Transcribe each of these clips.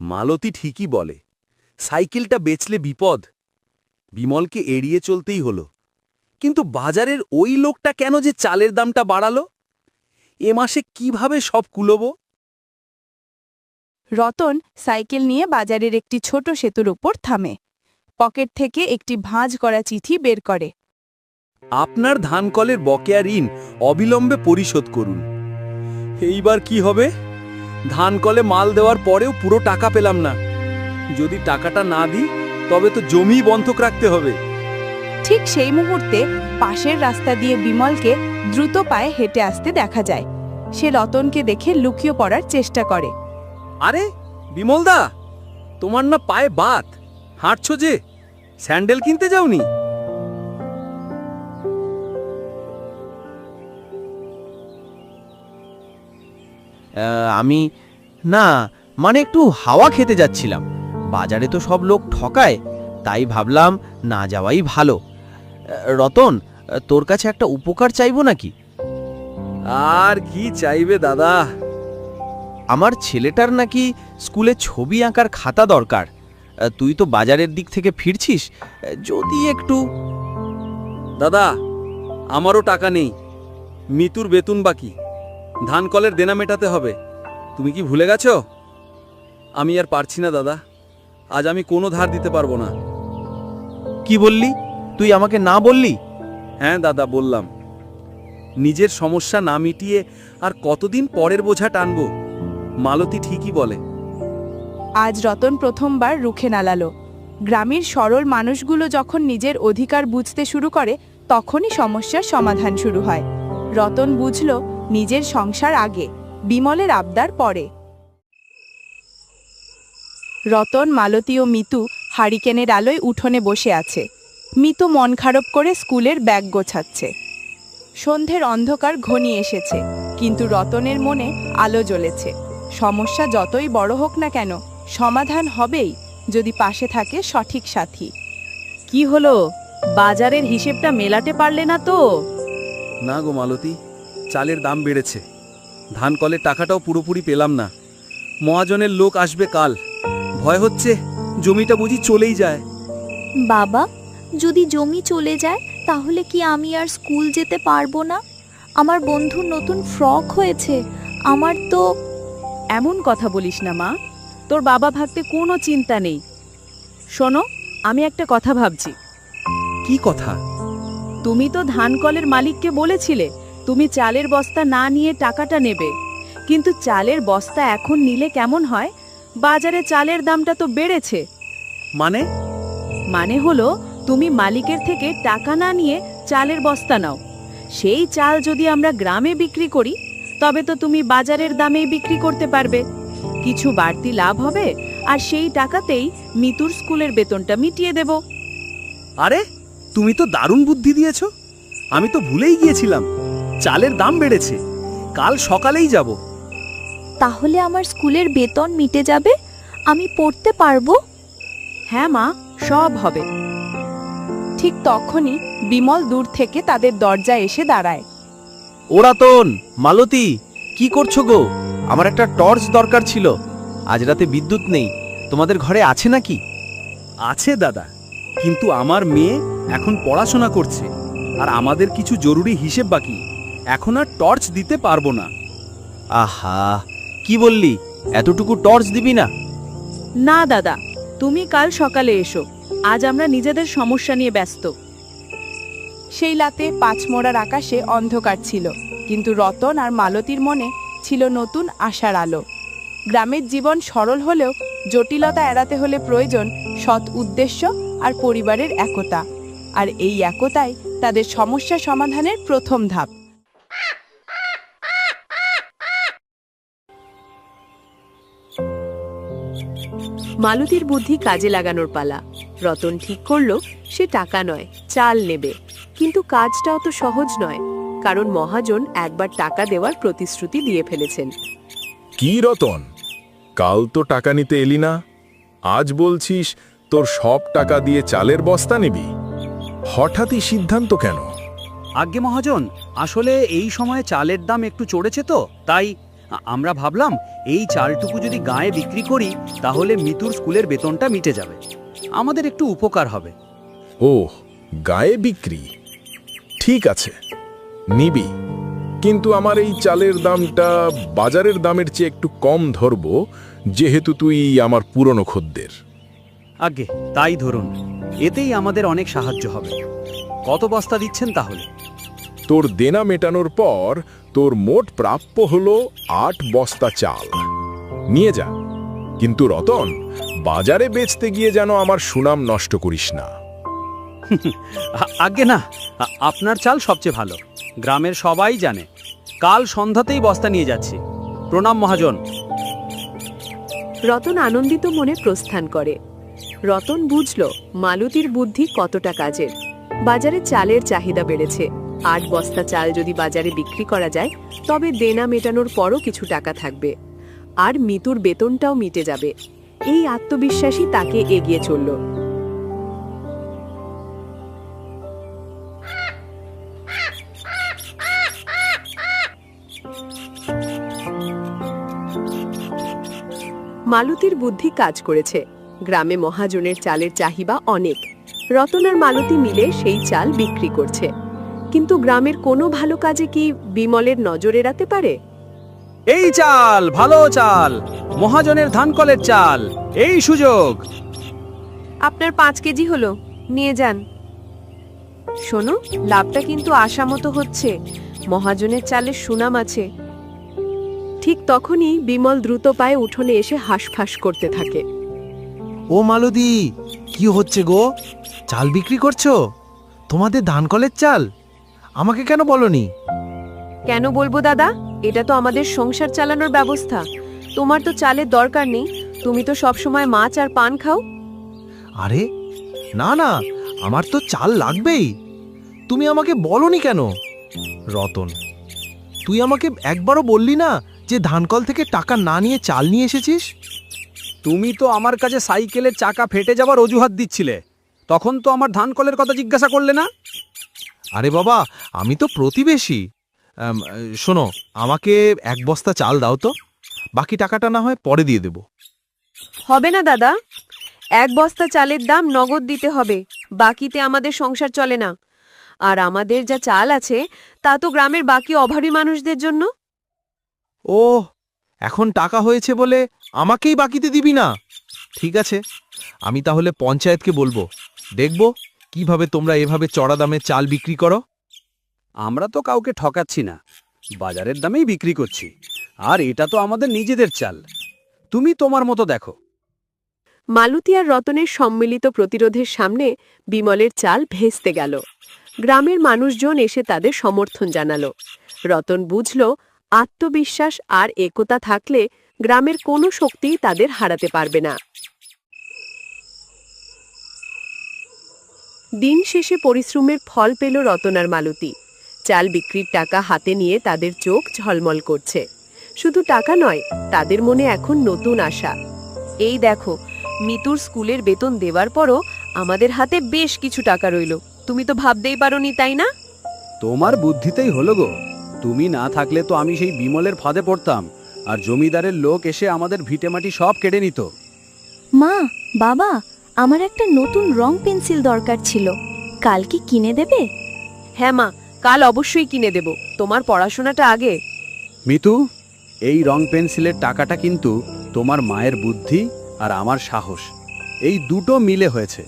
মালতী ঠিকই বলে সাইকেলটা বেচলে বিপদ। বিমলকে এড়িয়ে চলতেই হলো। কিন্তু বাজারের ওই লোকটা কেন যে চালের দামটা বাড়ালো? এ মাসে কীভাবে সব কুলোব? রতন সাইকেল নিয়ে বাজারের একটি ছোট সেতুর ওপর থামে। পকেট থেকে একটি ভাঁজ করা চিঠি বের করে। আপনার ধানকলের বকেয়া ঋণ অবিলম্বে পরিশোধ করুন। এইবার কি হবে? ধানকলে মাল দেওয়ার পরেও পুরো টাকা পেলাম না। যদি টাকাটা না দিই তবে তো জমি বন্ধক রাখতে হবে। ঠিক সেই মুহূর্তে পাশের রাস্তা দিয়ে বিমলকে দ্রুত পায়ে হেঁটে আসতে দেখা যায়। সে রতনকে দেখে লুকিয়ে পড়ার চেষ্টা করে। আরে বিমলদা তোমার না পায়ে বাত। হাঁটছো যে স্যান্ডেল কিনতে যাওনি? আমি না মানে একটু হাওয়া খেতে যাচ্ছিলাম। বাজারে তো সব লোক ঠকায় তাই ভাবলাম না যাওয়াই ভালো। রতন তোর কাছে একটা উপকার চাইব নাকি? আর কি চাইবে দাদা? আমার ছেলেটার নাকি স্কুলে ছবি আঁকার খাতা দরকার। তুই তো বাজারের দিক থেকে ফিরছিস যদি একটু। দাদা আমারও টাকা নেই। মিতুর বেতন বাকি। ধানকলের দেনা মেটাতে হবে। তুমি কি ভুলে গেছো? আমি আর পারছি না দাদা। আজ আমি কোনো ধার দিতে পারব না। কি বললি? তুই আমাকে না বললি? হ্যাঁ দাদা বললাম। নিজের সমস্যা না মিটিয়ে আর কতদিন পরের বোঝা টানবো? মালতী ঠিকই বলে। আজ রতন প্রথমবার রুখে নালালো। গ্রামের সরল মানুষগুলো যখন নিজের অধিকার বুঝতে শুরু করে তখনই সমস্যার সমাধান শুরু হয়। রতন বুঝল নিজের সংসার আগে, বিমলের আবদার পরে। রতন, মালতী ও মিতু হারিকেনের আলোয় উঠোনে বসে আছে। মিতু মন খারাপ করে স্কুলের ব্যাগ গোছাচ্ছে। সন্ধ্যের অন্ধকার ঘনিয়ে এসেছে, কিন্তু রতনের মনে আলো জ্বলেছে। সমস্যা যতই বড় হোক না কেন, সমাধান হবেই যদি পাশে থাকে সঠিক সাথী। কি হলো? বাজারের হিসেবটা মেলাতে পারলে না তো? না গো মালতী চালের দাম বেড়েছে। ধান কলের টাকাটাও পুরোপুরি পেলাম না। মহাজনের লোক আসবে কাল। ভয় হচ্ছে জমিটা বুঝি চলেই যায়। বাবা যদি জমি চলে যায় তাহলে কি আমি আর স্কুল যেতে পারব না? আমার বন্ধুর নতুন ফ্রক হয়েছে। আমার তো এমন কথা বলিস না মা। তোর বাবা ভাবতে কোনো চিন্তা নেই। শোনো আমি একটা কথা ভাবছি। কি কথা? তুমি তো ধান কলের মালিককে বলেছিলে তুমি চালের বস্তা না নিয়ে টাকাটা নেবে। কিন্তু চালের বস্তা এখন নিলে কেমন হয়? বাজারে চালের দামটা তো বেড়েছে। মানে? মানে হলো তুমি মালিকের থেকে টাকা না নিয়ে চালের বস্তা নাও। সেই চাল যদি আমরা গ্রামে বিক্রি করি তবে তো তুমি বাজারের দামেই বিক্রি করতে পারবে। কিছু বাড়তি লাভ হবে আর সেই টাকাতেই মিতুর স্কুলের বেতনটা মিটিয়ে দেব। আরে তুমি তো দারুণ বুদ্ধি দিয়েছ। আমি তো ভুলেই গিয়েছিলাম। চালের দাম বেড়েছে। কাল সকালেই যাব। তাহলে আমার স্কুলের বেতন মিটে যাবে? আমি পড়তে পারব? হ্যাঁ মা সব হবে। ঠিক তখনই বিমল দূর থেকে তাদের দরজায় এসে দাঁড়ায়। ওরাতন মালতী কি করছ গো? আমার একটা টর্চ দরকার ছিল। আজ রাতে বিদ্যুৎ নেই। তোমাদের ঘরে আছে নাকি? আছে দাদা কিন্তু আমার মেয়ে এখন পড়াশোনা করছে। আর আমাদের কিছু জরুরি হিসেব বাকি। এখন আর টর্চ দিতে পারব না। আহা, কি বললি? এতটুকু টর্চ দিবি না? না, দাদা, তুমি কাল সকালে এসো। আজ আমরা নিজেদের সমস্যা নিয়ে ব্যস্ত। সেই রাতে পাঁচমোড়ার আকাশে অন্ধকার ছিল, কিন্তু রতন আর মালতীর মনে ছিল নতুন আশার আলো। গ্রামের জীবন সরল হলেও জটিলতা এড়াতে হলে প্রয়োজন সৎ উদ্দেশ্য আর পরিবারের একতা। আর এই একতাই তাদের সমস্যা সমাধানের প্রথম ধাপ। মালতীর বুদ্ধি কাজে লাগানোর পালা। রতন ঠিক করল সে টাকা নয় চাল নেবে। কিন্তু কাজটা অত সহজ নয় কারণ মহাজন একবার টাকা দেওয়ার প্রতিশ্রুতি দিয়ে ফেলেছেন। কি রতন? কাল তো টাকা নিতে এলি না? আজ বলছিস তোর সব টাকা দিয়ে চালের বস্তা নিবি? হঠাৎই সিদ্ধান্ত কেন? আজ্ঞে মহাজন আসলে এই সময়ে চালের দাম একটু চড়েছে তো তাই আমরা ভাবলাম এই চালটুকু যদি গায়ে বিক্রি করি তাহলে মিতুর স্কুলের বেতনটা মিটে যাবে। আমাদের একটু উপকার হবে। ওহ গায়ে বিক্রি? ঠিক আছে নিবি। কিন্তু আমার এই চালের দামটা বাজারের দামের চেয়ে একটু কম ধরবো যেহেতু তুই আমার পুরনো খদ্দের। আগে তাই ধরুন। এতেই আমাদের অনেক সাহায্য হবে। কত বস্তা দিচ্ছেন তাহলে? তোর দেনা মেটানোর পর তোর মোট প্রাপ্য হলো আট বস্তা চাল। নিয়ে যা। কিন্তু রতন বাজারে বেচতে গিয়ে যেন আমার সুনাম নষ্ট করিস না। আগে না আপনার চাল সবচেয়ে ভালো। গ্রামের সবাই জানে। কাল সন্ধ্যাতেই বস্তা নিয়ে যাচ্ছি। প্রণাম মহাজন। রতন আনন্দিত মনে প্রস্থান করে। রতন বুঝল মালতীর বুদ্ধি কতটা কাজের। বাজারে চালের চাহিদা বেড়েছে। আট বস্তা চাল যদি বাজারে বিক্রি করা যায়, তবে দেনা মেটানোর পরও কিছু টাকা থাকবে। আর মিতুর বেতনটাও মিটে যাবে। এই আত্মবিশ্বাসই তাকে এগিয়ে চলল। মালতীর বুদ্ধি কাজ করেছে। গ্রামে মহাজনের চালের চাহিদা অনেক। রতন আর মালতী মিলে সেই চাল বিক্রি করছে। কিন্তু গ্রামের কোনো ভালো কাজে কি বিমলের নজর এড়াতে পারে? এই চাল ভালো চাল মহাজনের ধানকলের চাল এই সুযোগ। আপনার পাঁচ কেজি হলো নিয়ে যান। শোনো লাভটা কিন্তু আশা মতো হচ্ছে মহাজনের চালের সুনাম আছে। ঠিক তখনই বিমল দ্রুত পায়ে উঠোনে এসে হাঁসফাঁস করতে থাকে। ও মালদি কি হচ্ছে গো? চাল বিক্রি করছ? তোমাদের ধান কলের চাল? আমাকে কেন বলনি? কেন বলব দাদা? এটা তো আমাদের সংসার চালানোর ব্যবস্থা। তোমার তো চালের দরকার নেই। তুমি তো সবসময় মাছ আর পান খাও। আরে না না আমার তো চাল লাগবেই। তুমি আমাকে বলনি কেন? রতন তুই আমাকে একবারও বললি না যে ধানকল থেকে টাকা না নিয়ে চাল নিয়ে এসেছিস? তুমি তো আমার কাছে সাইকেলের চাকা ফেটে যাওয়ার অজুহাত দিচ্ছিলে। তখন তো আমার ধানকলের কথা জিজ্ঞাসা করলে না? আরে বাবা আমি তো প্রতিবেশী। শোনো আমাকে এক বস্তা চাল দাও তো। বাকি টাকাটা না হয় পরে দিয়ে দেবো। হবে না দাদা। এক বস্তা চালের দাম নগদ দিতে হবে। বাকিতে আমাদের সংসার চলে না। আর আমাদের যা চাল আছে তা তো গ্রামের বাকি অভাবী মানুষদের জন্য। ও এখন টাকা হয়েছে বলে আমাকেই বাকিতে দিবি না। ঠিক আছে আমি তাহলে পঞ্চায়েতকে বলব। দেখব কীভাবে তোমরা এভাবে চড়া দামে চাল বিক্রি করো? আমরা তো কাউকে ঠকাচ্ছি না। বাজারের দামেই বিক্রি করছি। আর এটা তো আমাদের নিজেদের চাল। তুমি তোমার মতো দেখো। মালতী আর রতনের সম্মিলিত প্রতিরোধের সামনে বিমলের চাল ভেস্তে গেল। গ্রামের মানুষজন এসে তাদের সমর্থন জানালো। রতন বুঝল আত্মবিশ্বাস আর একতা থাকলে গ্রামের কোনো শক্তিই তাদের হারাতে পারবে না। দিন শেষে পরিশ্রমের ফল পেল রতনার মালতী। চাল বিক্রির টাকা হাতে নিয়ে তাদের চোখ ঝলমল করছে। শুধু টাকা নয় তাদের মনে এখন নতুন আশা। এই দেখো মিতুর স্কুলের বেতন দেওয়ার পরও আমাদের হাতে বেশ কিছু টাকা রইল। তুমি তো ভাবতেই পারোনি তাই না? তোমার বুদ্ধিতেই হলো গো। তুমি না থাকলে তো আমি সেই বিমলের ফাঁদে পড়তাম আর জমিদারের লোক এসে আমাদের ভিটেমাটি সব কেড়ে নিত। মা বাবা আমার একটা নতুন রং পেন্সিল দরকার ছিল। কাল কি কিনে দেবে? হ্যাঁ মা কাল অবশ্যই কিনে দেব। তোমার পড়াশোনাটা আগে। মিতু এই রং পেন্সিলের টাকাটা কিন্তু তোমার মায়ের বুদ্ধি আর আমার সাহস। এই দুটো মিলে হয়েছে।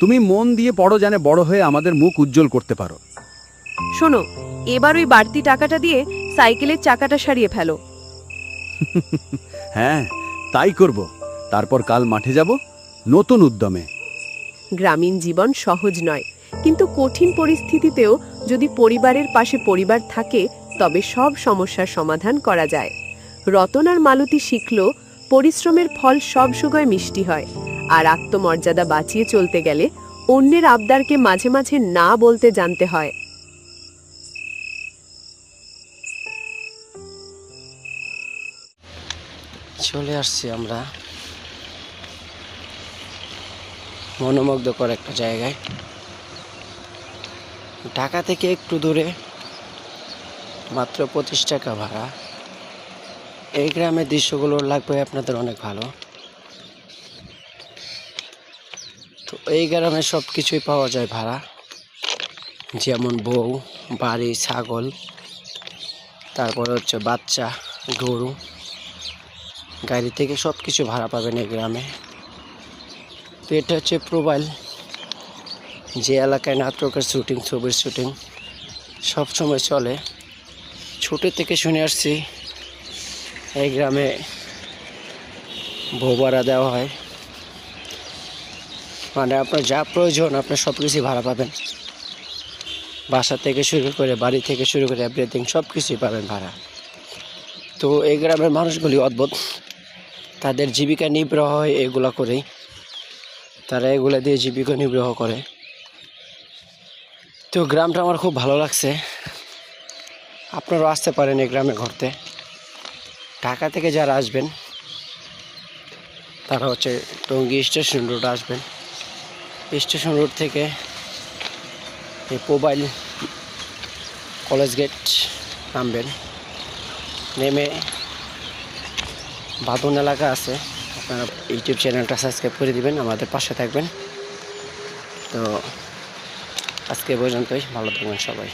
তুমি মন দিয়ে পড়ো জানে বড় হয়ে আমাদের মুখ উজ্জ্বল করতে পারো। শোনো এবার ওই বাড়তি টাকাটা দিয়ে সাইকেলের চাকাটা সারিয়ে ফেলো। হ্যাঁ তাই করব। তারপর কাল মাঠে যাব। নতুন উদ্যমে। গ্রামীণ জীবন সহজ নয় কিন্তু কঠিন পরিস্থিতিতেও যদি পরিবারের পাশে পরিবার থাকে তবে সব সমস্যার সমাধান করা যায়। রতন আর মালতী শিখল পরিশ্রমের ফল সব সময় মিষ্টি হয় আর আত্মমর্যাদা বাঁচিয়ে চলতে গেলে অন্যের আবদারকে মাঝে মাঝে না বলতে জানতে হয়। চলে আসছি আমরা। মনোমুগ্ধকর একটা জায়গায়। ঢাকা থেকে একটু দূরে, মাত্র পঁচিশ টাকা ভাড়া। এই গ্রামের দৃশ্যগুলো লাগবে আপনাদের অনেক ভালো। তো এই গ্রামে সব কিছুই পাওয়া যায় ভাড়া। যেমন বউ, বাড়ি, ছাগল, তারপরে হচ্ছে বাচ্চা, গরু। গাড়ি থেকে সব কিছু ভাড়া পাবেন এই গ্রামে। তো এটা হচ্ছে প্রোবাইল। যে এলাকায় নাটকের শুটিং, ছবির শুটিং সব সময় চলে। ছোটো থেকে শুনে আসছি, এই গ্রামে ভাড়া দেওয়া হয়। মানে আপনার যা প্রয়োজন আপনার সব কিছুই ভাড়া পাবেন। বাসা থেকে শুরু করে বাড়ি থেকে শুরু করে এভরিথিং সব কিছুই পাবেন ভাড়া। তো এই গ্রামের মানুষগুলি অদ্ভুত। তাদের জীবিকা নির্বাহ হয় এগুলা করেই। তারা এগুলো দিয়ে জীবিকা নির্বাহ করে। তো গ্রামটা আমার খুব ভালো লাগছে। আপনারাও আসতে পারেন এই গ্রামে ঘুরতে। ঢাকা থেকে যারা আসবেন, তারা হচ্ছে টঙ্গী স্টেশন রোড আসবেন। স্টেশন রোড থেকে এই মোবাইল কলেজ গেট নামবেন। নেমে বাদন এলাকা আছে। আপনারা ইউটিউব চ্যানেলটা সাবস্ক্রাইব করে দিবেন, আমাদের পাশে থাকবেন। তো আজকে পর্যন্তই, ভালো থাকবেন সবাই।